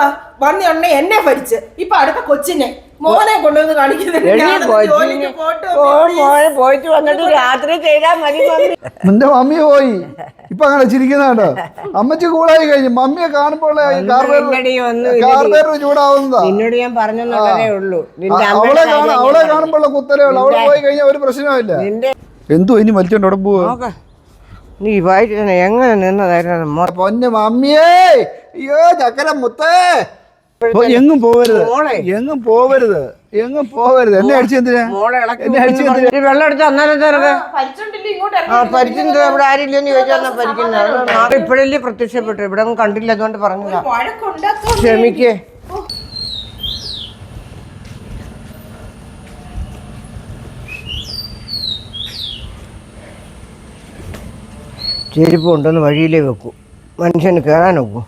എന്തുവാ വന്നി ഉണ്ണ എന്നെ ഭരിച്ച്. ഇപ്പൊ അടുത്ത കൊച്ചിനെ. മോനെ കൊണ്ടുവന്ന് കാണിക്കുന്നുണ്ട് മോനെ പോയിട്ട് വന്നിട്ട് രാത്രി ചെയ്താൽ മതി മമ്മി. നിന്റെ മമ്മി പോയി. ഇപ്പൊ അങ്ങനെ ചിരിക്കുന്ന കേട്ടോ അമ്മച്ചി കൂളായി കഴിഞ്ഞു. മമ്മിയെ കാണുമ്പോൾ ചൂടാവുന്നതാ. നിന്നോട് ഞാൻ പറഞ്ഞെന്നുള്ളതേ ഉള്ളൂ. നിന്റെ അവളെ അവളെ കാണുമ്പോൾ പറഞ്ഞു. കാണുമ്പോഴുള്ള കുത്തലേ ഉള്ളു. അവളെ പോയി കഴിഞ്ഞാൽ ഒരു പ്രശ്നമില്ല നിന്റെ എന്തോ ഇനി വലിച്ചോണ്ട് അവിടെ പോവാ? നീ വായിച്ചു എങ്ങനെ നിന്നതായിരുന്നു പൊന്നെ മമ്മിയേ! അയ്യോ ചക്കര മുത്തേ. എങ്ങും പോവരുത്. മോളെ. എങ്ങും പോവരുത്. എങ്ങും പോവരുത്. എന്നെ അടിച്ചു എന്തിനാ? മോളെ ഇളക്കി എന്നെ അടിച്ചു വിട്ടെന്ന് എന്തിനാ? പറഞ്ഞിട്ട് വെള്ളം എടുത്ത് അന്നേരം ആ പരിചയം ഇവിടെ ആരില്ലെന്ന് ചോദിച്ചാൽ പരിക്കുന്നത് ഇപ്പോഴല്ലേ പ്രത്യക്ഷപ്പെട്ടു. ഇവിടെ ഒന്നും കണ്ടില്ല അതുകൊണ്ട് പറഞ്ഞതാ. ക്ഷമിക്കേ. ചെരുപ്പ് കൊണ്ടുവന്ന് വഴിയിലേ വെക്കൂ. മനുഷ്യന് കയറാൻ നോക്കൂ.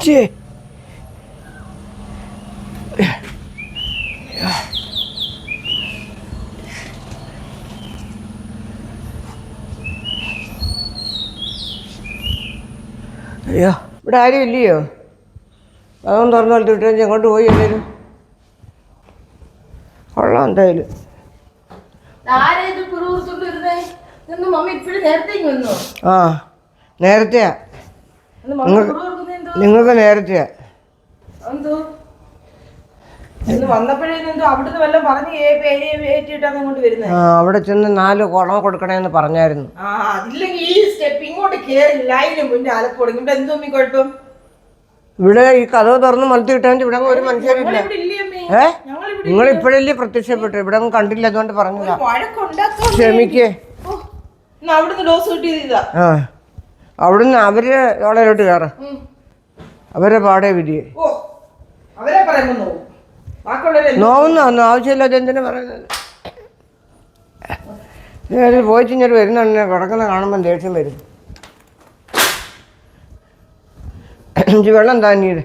മച്ചേ അയ്യോ ഇവിടെ ആരും ഇല്ലയോ അതൊന്നും തുറന്നു കൊടുത്തിട്ട് എങ്ങോട്ട് പോയി എല്ലാവരും? കൊള്ളാം എന്തായാലും. ആ നേരത്തെയാ. എന്തോ നിങ്ങൾക്ക് നേരത്തെ. എന്തോ? പറഞ്ഞ് അവിടെ ചെന്ന് നാല് കുളം കൊടുക്കണേന്ന് പറഞ്ഞായിരുന്നു. ഇവിടെ ഈ കഥവ് തുറന്ന് മലത്തി കിട്ടാൻ ഇവിടെ ഒരു മനുഷ്യരില്ല ഏ? നിങ്ങൾ ഇപ്പോഴല്ലേ പ്രത്യക്ഷപ്പെട്ടു ഇവിടെ കണ്ടില്ല അതുകൊണ്ട് പറഞ്ഞതാ. ക്ഷമിക്കേ. അവിടുന്ന് അവർ ഓളയിലോട്ട് കയറാം. അവരെ പാടേ വിധിയെ ഓ അവരെ പറയുമ്പോ നോവും നോവുന്ന ഒന്നും ആവശ്യമില്ലാതെ എന്തിനു പറയുന്നത്? ഞാൻ പോയിട്ട് ഇങ്ങനെ വരുന്നുണ്ട് കിടക്കുന്ന കാണുമ്പോൾ ദേഷ്യം വരും. എനിക്ക് വെള്ളം താനീട്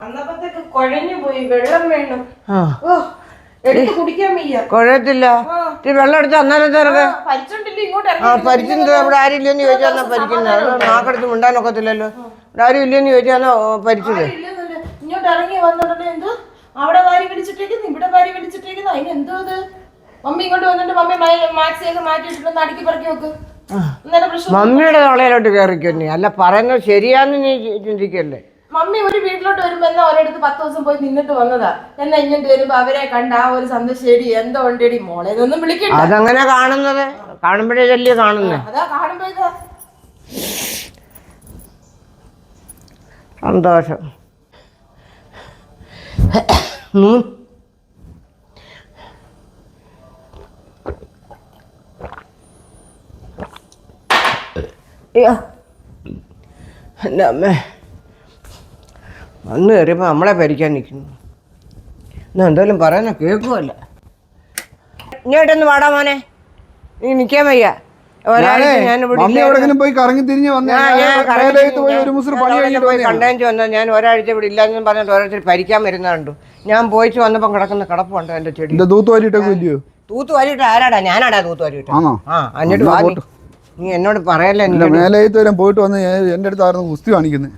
അന്നപ്പത്തേക്ക് കുഴഞ്ഞു പോയി വെള്ളം വേണം. ആ. ഓ കുഴയത്തില്ല വെള്ളം എടുത്ത് അന്നേരം ഇങ്ങോട്ട് ആ പരിക്കുന്നത് ഇവിടെ ആരും ഇല്ലെന്ന് ചോദിച്ചാൽ പരിക്കുന്നത് നാക്കെടുത്ത് മിണ്ടാനൊക്കത്തില്ലല്ലോ. ഇവിടെ ആരും ഇല്ലെന്ന് ചോദിച്ചാൽ പരിച്ചത് ഇങ്ങോട്ട് ഇറങ്ങി വന്നുടനെ എന്തോ? അവിടെ വാരി പിടിച്ചിട്ടേക്കുന്നു ഇവിടെ വാരി പിടിച്ചിട്ടേക്കുന്നു. അതിന് എന്തോ ഇത്? മമ്മി ഇങ്ങോട്ട് വന്നിട്ട് മമ്മി മാക്സിയൊക്കെ മാറ്റിയിട്ടൊന്ന് അടുക്കി പറക്കി വെക്ക്. മമ്മിയുടെ തൊളയിലോട്ട് കയറിക്കോ നീ. അല്ല പറയുന്നത് ശരിയാന്ന് നീ ചിന്തിക്കല്ലേ? മമ്മി ഒരു വീട്ടിലോട്ട് വരുമ്പോ എന്നാ ഒരിടത്ത് പത്ത് ദിവസം പോയി നിന്നിട്ട് വന്നതാ? എന്നാ ഇങ്ങോട്ട് വരുമ്പോ അവരെ കണ്ട ആ ഒരു സന്തോഷം എടി എന്തോ ഉണ്ടെടി മോളെ ഇതൊന്നും വിളിക്കണ്ട. അതങ്ങനെ കാണുന്നത്? കാണുമ്പോഴേ കാണുന്നേ? അതാ കാണുമ്പോഴേ സന്തോഷം. അയ്യോ. എന്റെ അമ്മേ. വന്ന് കയറിയപ്പോൾ നമ്മളെ ഭരിക്കാൻ നിൽക്കുന്നു എന്നാ എന്തായാലും പറയുന്ന കേൾക്കുമല്ല ഇങ്ങോട്ടൊന്ന് വാടാ മോനെ. നീ നിൽക്കാൻ വയ്യ. എവിടെങ്കിലും പോയി കറങ്ങി തിരിഞ്ഞ് വന്നേ. ഞാൻ- കണ്ടേച്ച് വന്ന ഒരാഴ്ച ഇവിടെ ഇല്ലാന്നും പറഞ്ഞിട്ട് ഓരോരുത്തർ പരിക്കാൻ വരുന്ന കണ്ടു. ഞാൻ പോയിച്ച് വന്നപ്പോൾ കിടക്കുന്ന കിടപ്പുണ്ട് എന്റെ ചെടി. എന്റെ തൂത്ത് വാരിയിട്ടൊക്കെ ഇല്ലയോ തൂത്ത് വാരിയിട്ട് ആരാടാ? ഞാനാടാ തൂത്ത് വാരിയിട്ട്. ആണോ? ആ എന്നിട്ട് നീ. എന്നോട് പറയല്ലേ മേലേത്ത് വരെ പോയിട്ട് വന്ന് എന്റെ അടുത്തായിരുന്നു കുസ്തി കാണിക്കുന്നത്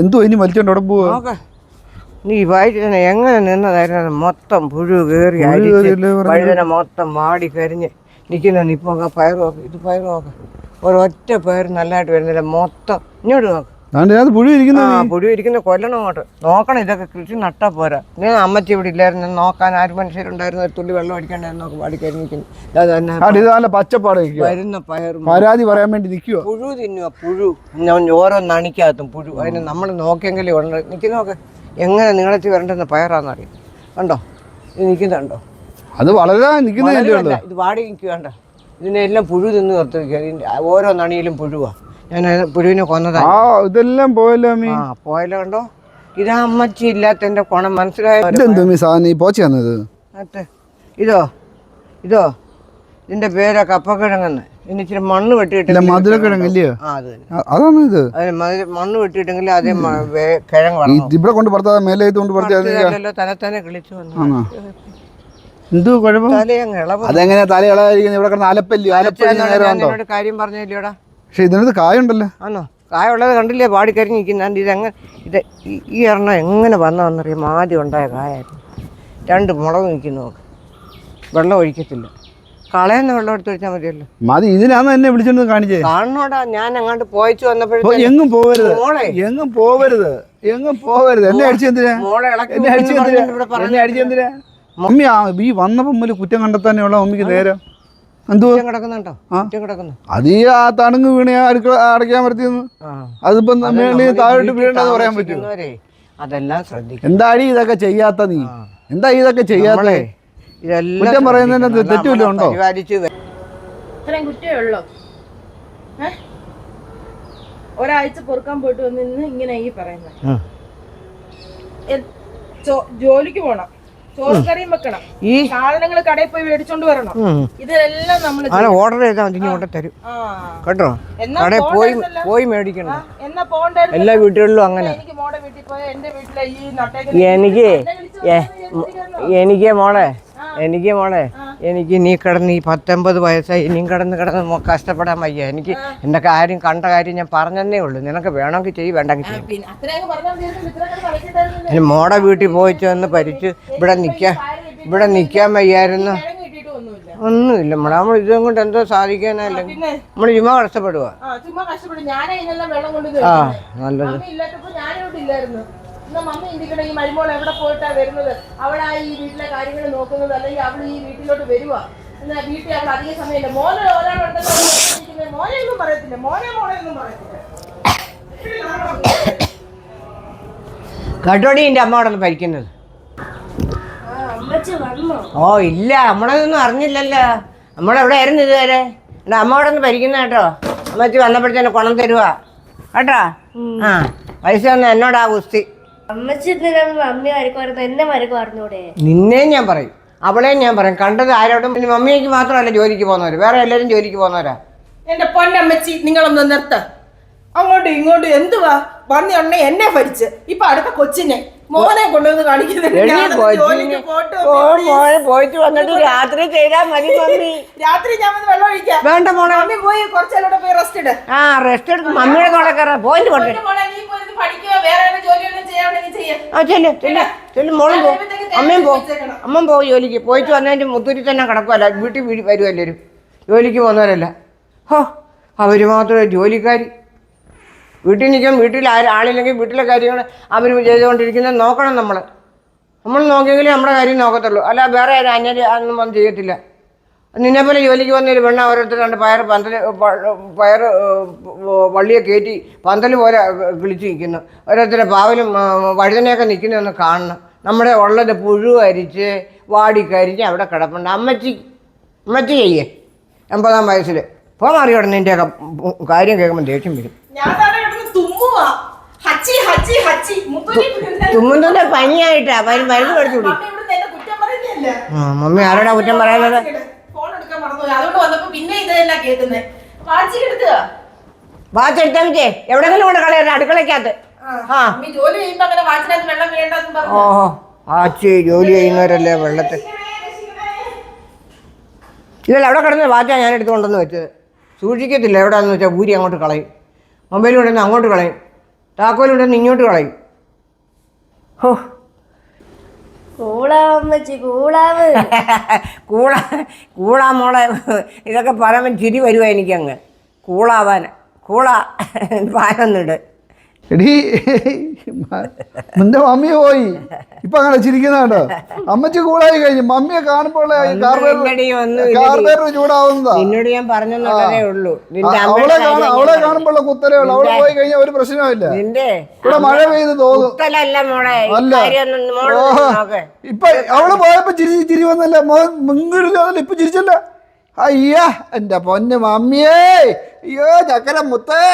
എന്തോ ഇനി വലിച്ചോണ്ട് അവിടെ പോവാ? നീ വായിച്ചു എങ്ങനെ നിന്നതായിരുന്നു? മൊത്തം പുഴു കയറി? വഴുതന മൊത്തം വാടി കരിഞ്ഞ് നിൽക്കുന്ന ഇപ്പൊ പയർ നോക്ക്. ഇത് പയർ നോക്ക്. ഒരൊറ്റ പയർ നല്ലതായിട്ട് വരുന്നില്ല. മൊത്തം. ഇങ്ങോട്ട് നോക്ക്. അതുകൊണ്ട് പുഴു ഇരിക്കുന്ന പുഴു ഇരിക്കുന്ന കൊല്ലണം അങ്ങോട്ട്. നോക്കണം ഇതൊക്കെ കൃഷി നട്ടാ പോരാ. നീ അമ്മച്ചി ഇവിടെ ഇല്ലായിരുന്നു നോക്കാൻ ആര് മനുഷ്യരുണ്ടായിരുന്നു ഒരു തുള്ളി വെള്ളം അടിക്കണ്ടായിരുന്നു ഇത് നല്ല പച്ചപ്പാടെ വരുന്ന പയറും പരാതി പറയാൻ വേണ്ടി നിൽക്കുക പുഴു തിന്നുക പുഴു. ഓരോ നണിക്കകത്തും പുഴു. അതിന് നമ്മൾ നോക്കിയെങ്കിലും ഉണ്ട് നിൽക്കുന്ന നോക്ക്. എങ്ങനെ നീളത്തി വരേണ്ടെന്ന് പയറാന്നറിയാം. കണ്ടോ? ഇത് നിൽക്കുന്നുണ്ടോ അത് വളരെ നിൽക്കുന്ന ഇത് വാടി നിൽക്കുക ഇതിനെല്ലാം പുഴു തിന്ന് നിർത്തിക്കുക ഓരോ നണിയിലും പുഴുവാ. ഞാൻ പുഴുവിനെ കൊന്നതാ. ആ ഇതെല്ലാം പോയല്ലോ അമ്മി. ആ പോയല്ലോ കണ്ടോ? ഇതാ അമ്മച്ചി ഇല്ലാത്തതിന്റെ കുണം. മനസ്സിലായോ? ഇതെന്തോ അമ്മി സാധനം? ഈ പോച്ച തന്നത് ഇതോ ഇതോ. ഇതിന്റെ പേരാ കപ്പക്കിഴങ്ങെന്ന് ഇനി ഇച്ചിരി മണ്ണ് വെട്ടിയിട്ടില്ല അതാണ് ഇത്. മണ്ണ് വെട്ടിയിട്ടെങ്കിൽ അതേ കിഴങ്ങ് ഇവിടെ കൊണ്ട് പുറത്താ മേലെ കൊണ്ട് തന്നെ തന്നെ കിളിച്ചു വന്നു എന്തോ കുഴപ്പം? തലയങ്ങ് അതെങ്ങനെയാ തല ഇവിടെ കിടന്ന് അലപ്പല്ലി അലപ്പല്ലി കാര്യം പറഞ്ഞില്ലയോടാ പക്ഷെ ഇതിനകത്ത് കായുണ്ടല്ലോ. ആണോ? കായുള്ളത് കണ്ടില്ലേ? പാടിക്കരിഞ്ഞ് നിൽക്കുന്നുണ്ട് ഇതെങ്ങനെ ഇത് ഈ- എണ്ണ എങ്ങനെ വന്നതെന്നറിയാം ആദ്യം ഉണ്ടായ കായായിരുന്നു. രണ്ട് മുളക് നിൽക്കുന്നു നോക്ക് വെള്ളം ഒഴിക്കത്തില്ല. കളയുന്ന വെള്ളം എടുത്ത് വെച്ചാൽ മതിയല്ലോ. മതി ഇതിനാന്ന് എന്നെ വിളിച്ചോണ്ട് കാണിച്ചേ. കാണണോടാ. ഞാൻ അങ്ങോട്ട് പോയിച്ചു വന്നപ്പോഴും എങ്ങും പോവരുത്. മോളെ. എങ്ങും പോവരുത്. എങ്ങും പോവരുത്. എന്നെ അടിച്ചെന്തിനാ മോളെ ഇളക്കി എന്നെ അടിച്ചെന്തിനാ പറഞ്ഞിട്ട് ഇവിടെ പറഞ്ഞു എന്നെ അടിച്ചെന്തിനാ മമ്മി ആ ഈ വന്നപ്പോ മുതൽ കുറ്റം കണ്ടെത്താനുള്ള മമ്മിക്ക് നേരം? അത് ഈ ആ തണുങ്ങ് വീണ അടുക്കള അടയ്ക്കാൻ പറ്റിയെന്ന് ആ. അതിപ്പോ അത് മേളിൽ താഴോട്ട് വീഴണ്ടെന്ന് പറയാൻ പറ്റും അതെല്ലാം ശ്രദ്ധിക്കും എന്താടി ഇതൊക്കെ ചെയ്യാത്ത നീ? എന്താ ഇതൊക്കെ ചെയ്യാത്തേ? കുറ്റം പറയുന്നതിനകത്ത് ശ്രദ്ധിക്കണം. തെറ്റ് വല്ലതും നമ്മളെ ഉണ്ടോ? ഒരാഴ്ച പൊറുക്കാൻ പോയിട്ട് വന്ന് ഇന്ന് ഇങ്ങനെ ഈ പറയുന്നത്. ജോലിക്ക് പോണം. വെക്കണം. ഈ സാധനങ്ങൾ കടയിൽ പോയി മേടിച്ചോണ്ട് വരണം. ഇതെല്ലാം നമ്മൾ അങ്ങനെ ഓർഡർ ചെയ്താൽ മതി ഇവിടെ തരും കേട്ടോ? കടയിൽ പോയി പോയി മേടിക്കണ്ട. എന്നാ പോകണ്ട എല്ലാ വീട്ടുകളിലും അങ്ങനെ. എനിക്ക് മോടെ വീട്ടിൽ പോയ എന്റെ വീട്ടിലെ ഈ നട്ടേക്ക് എനിക്ക്? എനിക്ക് മോളെ എനിക്ക് മോളെ എനിക്ക് നീ കിടന്ന് ഈ പത്തൊമ്പത് വയസ്സായി ഇനിയും കിടന്ന് കിടന്ന് കഷ്ടപ്പെടാൻ വയ്യ. എനിക്ക് എന്റെ കാര്യം കണ്ട കാര്യം ഞാൻ പറഞ്ഞതന്നേ ഉള്ളൂ. നിനക്ക് വേണമെങ്കിൽ ചെയ്യും വേണ്ടെങ്കിൽ ചെയ്യും. മോടെ വീട്ടിൽ പോയിട്ട് വന്ന് പരിച്ച് ഇവിടെ നിൽക്കാൻ ഇവിടെ നിൽക്കാൻ വയ്യായിരുന്നു. ഒന്നുമില്ല നമ്മളെ മോളെ. നമ്മൾ ഇതും കൊണ്ട് എന്തോ സാധിക്കാനല്ലേ നമ്മൾ ചുമ്മാ കഷ്ടപ്പെടുക കൊണ്ട് ആ നല്ലത്. മമ്മി ഇല്ലാത്തപ്പോ ഞാനിവിടെ ഇല്ലായിരുന്നു എന്നാ മമ്മി ഇന്ത്യക്കടെ ഈ മരുമോൾ എവിടെ പോയിട്ടാ വരുന്നത്? അവളാ ഈ വീട്ടിലെ കാര്യങ്ങൾ നോക്കുന്നത് അല്ലെങ്കിൽ അവൾ ഈ വീട്ടിലോട്ട് വരുവ. എന്നാൽ വീട്ടിൽ അവൾ അധിക സമയമില്ല. മോനെ ഒരാളുണ്ടെന്ന് മോനെ ഒന്നും പറയത്തില്ല. മോനെ മോനെ ഒന്നും പറയത്തില്ല. കേട്ടോടി എന്റെ അമ്മ അവിടെ ഭരിക്കുന്നത്. ഓ ഇല്ല. നമ്മളതൊന്നും അറിഞ്ഞില്ലല്ലോ. നമ്മളെവിടെ ആയിരുന്നു ഇതുവരെ? എന്റെ അമ്മ അവിടെ നിന്ന് ഭരിക്കുന്ന കേട്ടോ. അമ്മച്ചി വന്നപ്പോഴത്തേനെ കുണം തരുവാ. കേട്ടോ? ആ പൈസ ഒന്ന് എന്നോടാ കുസ്തി അമ്മച്ചി മമ്മി വരക്ക് എന്നെ വരക്ക് പറഞ്ഞൂടെ? നിന്നെ ഞാൻ പറയും. അവളെ ഞാൻ പറയും. കണ്ടത് ആരോടും പിന്നെ മമ്മിക്ക് മാത്രമല്ല ജോലിക്ക് പോകുന്നവര്. വേറെ എല്ലാവരും ജോലിക്ക് പോകുന്നവരാ. എന്റെ പൊന്നമ്മച്ചി നിങ്ങളൊന്ന് നിർത്ത. അങ്ങോട്ടും ഇങ്ങോട്ടും എന്തുവാ? വന്നി ഉണ്ണെ എന്നെ ഭരിച്ച്. ഇപ്പൊ അടുത്ത കൊച്ചിനെ. മോനെ കൊണ്ടുവന്ന് കാണിക്കുന്നുണ്ട് മോനെ പോയിട്ട് വന്നിട്ട് രാത്രി ചെയ്താൽ മതി മമ്മി. രാത്രി ഞാൻ വന്ന് വെള്ളം ഒഴിക്കാം. വേണ്ട മോളെ. മമ്മി പോയി കുറച്ചേരോടെ പോയി റെസ്റ്റ് എടു ആ റെസ്റ്റ് എടുത്ത് മമ്മിയുടെ കൂടെ കയറാം പോയിട്ട് ചെല്ലു മോളും പോ. അമ്മയും പോ. അമ്മ പോ ജോലിക്ക്. പോയിട്ട് വന്നതിന്റെ മുത്തൂരി തന്നെ കിടക്കുമല്ല വീട്ടിൽ വീട് വരുമല്ലോ ജോലിക്ക് പോകുന്നവരല്ല. ഹോ അവർ മാത്രമേ ജോലിക്കാർ വീട്ടിൽ നിൽക്കാൻ വീട്ടിൽ ആളില്ലെങ്കിൽ വീട്ടിലെ കാര്യങ്ങൾ അവർ ചെയ്തുകൊണ്ടിരിക്കുന്നത് നോക്കണം നമ്മൾ. നമ്മൾ നോക്കിയെങ്കിലേ നമ്മുടെ കാര്യം നോക്കത്തുള്ളൂ. അല്ല വേറെ ആരും അന്യര് ഒന്നും വന്ന് ചെയ്യത്തില്ല. നിന്നെ പോലെ ജോലിക്ക് വന്നൊരു പെണ്ണ ഓരോരുത്തർ രണ്ട് പയർ പന്തൽ പയർ വള്ളിയെ കയറ്റി പന്തൽ പോലെ കിളിച്ച് നിൽക്കുന്നു. ഓരോരുത്തരുടെ പാവലും വഴുതനയൊക്കെ നിൽക്കുന്നതൊന്ന് കാണണം. നമ്മുടെ ഉള്ളത് പുഴു അരിച്ച് വാടിക്കരിച്ച് അവിടെ കിടപ്പുണ്ട്. അമ്മച്ചി അമ്മച്ചി ചെയ്യേ എൺപതാം വയസ്സിൽ പോ മാറിയോടെ നിന്റെയൊക്കെ കാര്യം കേൾക്കുമ്പോൾ ദേഷ്യം വരും. തുമ്മുന്നതിന്റെ പനിയായിട്ടാ. പനി മരുന്ന് കൂടി മമ്മി ആരോടാ കുറ്റം കേൾക്കുന്നത് വാച്ചി വെച്ചേ എവിടെങ്കിലും കൊണ്ട് കളയരുത്. അടുക്കളക്കകത്ത് ജോലി ഓഹോ ആച്ചി ചെയ്യുന്നവരല്ലേ വെള്ളത്തിൽ. ഇതല്ല അവിടെ കിടന്ന് വാച്ചാ ഞാൻ എടുത്തുകൊണ്ടെന്ന് വെച്ചത്? സൂക്ഷിക്കത്തില്ല. എവിടെയാണെന്ന് വെച്ചാൽ ഊരി അങ്ങോട്ട് കളയും. മൊബൈൽ കൊണ്ടുവന്ന് അങ്ങോട്ട് കളയും. താക്കോൽ കൊണ്ടുവന്ന് ഇങ്ങോട്ട് കളയും. ഹോ. കൂള കൂളാ മോളെ. ഇതൊക്കെ പറയുമ്പോൾ ചിരി വരുവാ എനിക്കങ്ങ്. കൂളാവാൻ. കൂളാ. പാലൊന്നിട് എടീ നിന്റെ മമ്മി പോയി. ഇപ്പൊ അങ്ങനെ ചിരിക്കുന്ന കേട്ടോ. അമ്മച്ചി കൂളായി കഴിഞ്ഞു. മമ്മിയെ കാണുമ്പോൾ ചൂടാവുന്നതാ. അവളെ. കാണുമ്പോൾ കുത്തലുള്ള ഉള്ളൂ. അവൾ പോയി കഴിഞ്ഞാൽ ഒരു പ്രശ്നമില്ല ഇവിടെ മഴ പെയ്ത് തോന്നും. അല്ല. ഇപ്പൊ അവൾ പോയപ്പോ ചിരി ചിരി വന്നല്ല? മുങ്ങിരുന്നല്ല ഇപ്പൊ ചിരിച്ചല്ല? അയ്യാ എന്റെ പൊന്ന് മമ്മിയേ. അയ്യോ ചക്കര മുത്തേ.